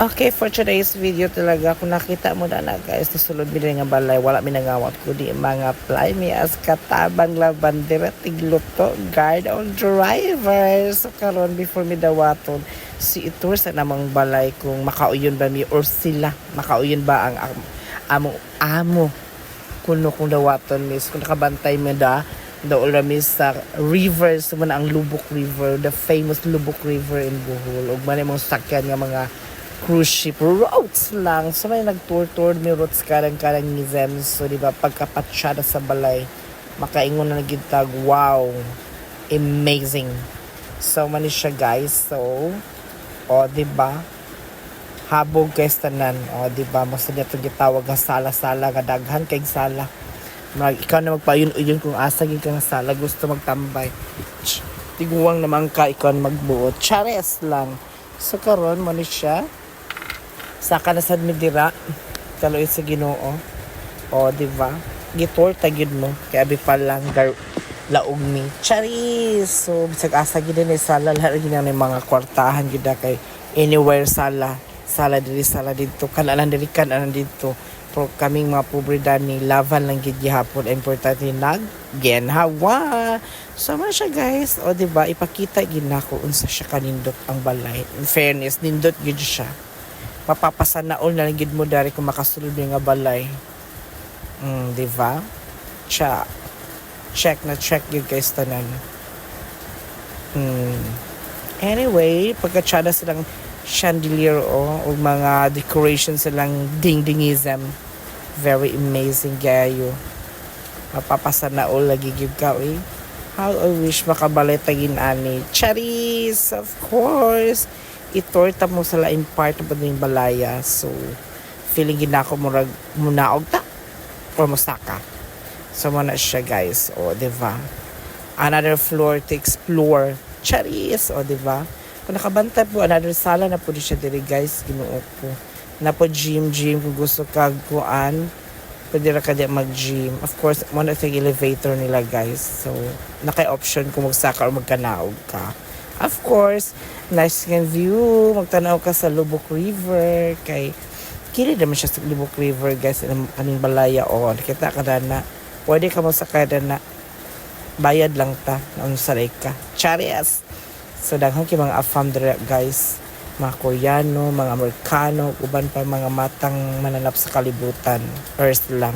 Okay, for today's video talaga, kung nakita mo na na guys, nasulod mi nga balay, wala mi nangawat ko di mga fly mi as katabang lavandera, tigluto, guard on drivers. So karon before mi dawaton, si Itur sa namang balay kung makauyon ba mi or sila, makauyon ba ang am- among amo kuno kung dawaton miss kung nakabantay mo da daol mi sa river sa man ang Lubok River the famous Lubok River in Bohol ug man mong sakyan nga mga cruise ship routes lang. So may nagtour-tour mi routes karang-karang ni Zem so di ba? Sa balay makaingon na nagitag wow amazing. So man siya guys. So o di ba? Habog kay tanan o di ba? Mas to gitawag nga sala-sala nga kay sala. Mag ikaw na magpayun-uyon kung asa gid ka sala gusto magtambay. Tiguwang naman ka ikaw magbuot chares lang. So karon mo ni siya saka na sad mi dira. Kaloy sa Ginoo. O di ba? Gitor tagid mo. Kay abi pa lang gar laog mi charis! So bisag asa gid ni sala. Lahat gid ni mga kwartahan na kay anywhere sala. Sala diri sala dito kanalan diri kanalan dito pro kaming mga pobre dani lavan lang gid gihapon. Importante nag genhawa so man siya guys. O di ba? Ipakita gid nako unsa siya kanindot ang balay. In fairness nindot gid siya mapapasanaol na lang gid mo dari kung makasulod nga balay. Mm, di ba? Cha check na check yun guys tanan mm. anyway pagkatsada silang chandelier o o mga decorations silang ding-dingism. Very amazing gayo. Mapapasanaol lagi gyud ka eh. How I wish makabalay tagin ani. Charis of course itorta mo sa lain part pa din balaya? So feeling ginako mo rag munaog ta or musaka? So mo na siya guys. O di ba? Another floor to explore. Charis! O di ba? Kung nakabantay po another sala na po siya diri guys. Ginuo po. Na po gym gym. Kung gusto kag kuan pwede ra ka di mag-gym. Of course, mo na elevator nila, guys. So, naka-option kung magsaka or magkanaog ka. Of course, nice nga view. Magtanaw ka sa Lubok River. Kay, kili naman siya sa Lubok River, guys. Anong balaya o. Nakita ka na na. Pwede ka mo sakay na bayad lang ta. Ang saray ka. Charias! So, daghang kay mga afam dira, guys mga Koreano, mga Amerikano, uban pa mga matang mananap sa kalibutan. Earth lang.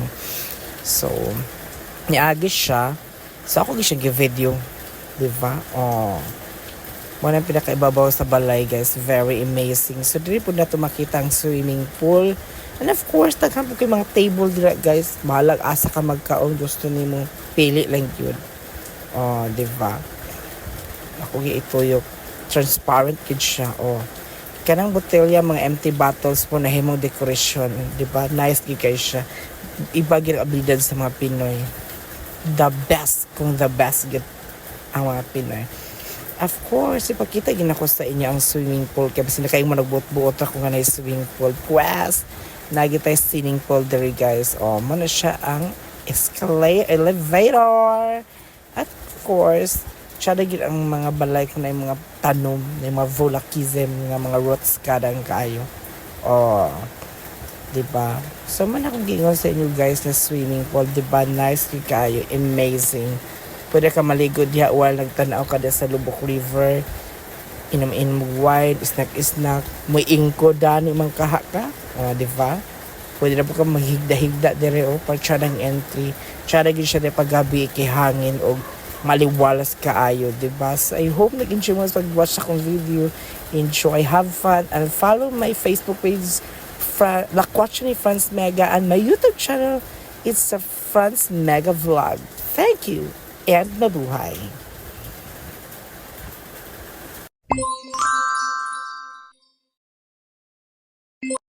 So, niagi siya. So, ako siya gi-video. Diba? Oh. Mo na pinakaibabaw sa balay, guys. Very amazing. So, dili po na makita ang swimming pool. And of course, daghan po kay mga table dira, guys. Balag asa ka magkaon. Gusto ni mo pili lang yun. Oh, diba? Ako gi ito yung transparent kid siya. Oh kanang botelya mga empty bottles po na himong decoration di ba nice gid kay siya iba ang abilidad sa mga Pinoy the best kung the best gid ang mga Pinoy of course ipakita gid ako sa inyo ang swimming pool kaya basta kayo mo nagbuot-buot ako nga na swimming pool pues nagi tayo swimming pool diri guys oh mo na siya ang escalator elevator at of course siya gid ang mga balay ko na yung mga tanom, na yung mga volakism, nga mga roots kadang kayo. Oh, di ba? So man akong gingon sa inyo guys na swimming pool, di ba? Nice kay kayo, amazing. Pwede ka maligo diha while nagtanaw ka sa Lubok River. Inam-in mo wine, snack-snack. May ingko dani mang kaha ka. Oh, di ba? Pwede na po ka maghigda-higda dire o pag siya ng entry. Siya na siya de paggabi kay hangin o maliwalas kaayo, di ba? So, I hope nag-enjoy mo sa pag-watch akong video. Enjoy, have fun, and follow my Facebook page, Fra Lakwatch ni Franz Mega, and my YouTube channel, it's a Franz Mega Vlog. Thank you, and mabuhay!